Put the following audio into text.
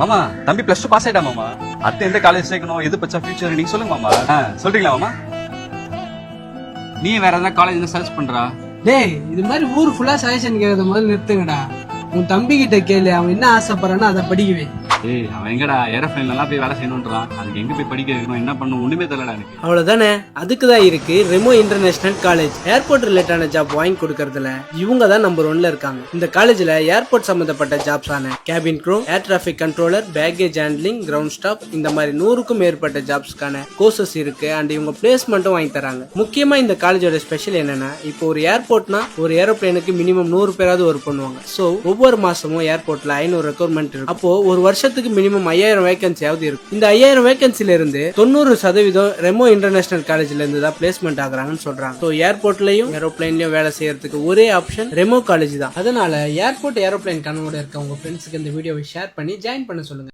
மாமா தம்பி plus two pass ஆயிட்டா மாமா? அடுத்து எந்த காலேஜ் சேர்க்கணும்? எது பச்சா ஃபியூச்சர் நீங்க சொல்லுங்க மாமா. சொல்றீங்களா மாமா? நீ வேற ஏதாவது காலேஜ் சர்ச் பண்றா? டேய் இது மாதிரி ஊர் ஃபுல்லா சஜஷன் கேட்கறத முதல்ல நிறுத்துங்கடா. உன் தம்பி கிட்ட கேளு அவன் என்ன ஆசைப்படுறானோ அதை படிக்கவே. ஏய் அவன் எங்கடா ஏரோப்ளைன்ல எல்லாம் போய் வேலை செய்யணும்ன்றான் அதுக்கு எங்க போய் படிக்க வைக்கணும்? என்ன பண்ணணும்? ஒண்ணுமே தெரியலடா எனக்கு. அவ்வளவுதானே? அதுக்கு தான் இருக்கு ரெமோ இன்டர்நேஷனல் காலேஜ் ஏர்போர்ட் ரிலேட்டான ஜாப் வாங்கி கொடுக்கறதுல இவங்க தான் நம்பர் ஒன்ல இருக்காங்க. இந்த காலேஜ்ல ஏர்போர்ட் சம்பந்தப்பட்ட ஜாப்ஸ் ஆன cabin crew air traffic controller baggage handling ground staff இந்த மாதிரி நூறுக்கும் மேற்பட்ட ஜாப்ஸ்க்கான கோர்சஸ் இருக்கு. அண்ட் இவங்க பிளேஸ்மெண்ட்டும் வாங்கி தராங்க. முக்கியமா இந்த காலேஜோட ஸ்பெஷல் என்னன்னா இப்போ ஒரு ஏர்போர்ட்னா ஒரு ஏரோப்ளேனுக்கு மினிமம் நூறு பேராவது ஒர்க் பண்ணுவாங்க. சோ ஒவ்வொரு மாசமும் ஏர்போர்ட்ல ஐநூறு ரெக்ரூட்மெண்ட் இருக்கும். அப்போ ஒரு வருஷத்துக்கு மினிமம் ஐயாயிரம் வேகன்சியாவது இருக்கும். இந்த ஐயாயிரம் வேகன்சில இருந்து தொண்ணூறு சதவீதம் ரெமோ இன்டர்நேஷனல் காலேஜ்ல இருந்து தான் பிளேஸ்மெண்ட் ஆகுறாங்கன்னு சொல்றாங்க. ஸோ ஏர்போர்ட்லயும் ஏரோப்ளைன்லயும் வேலை செய்யறதுக்கு ஒரே ஆப்ஷன் ரெமோ காலேஜ் தான். அதனால ஏர்போர்ட் ஏரோப்ளைன் கனவோட இருக்க உங்க ஃப்ரெண்ட்ஸுக்கு இந்த வீடியோவை ஷேர் பண்ணி ஜாயின் பண்ண சொல்லுங்க.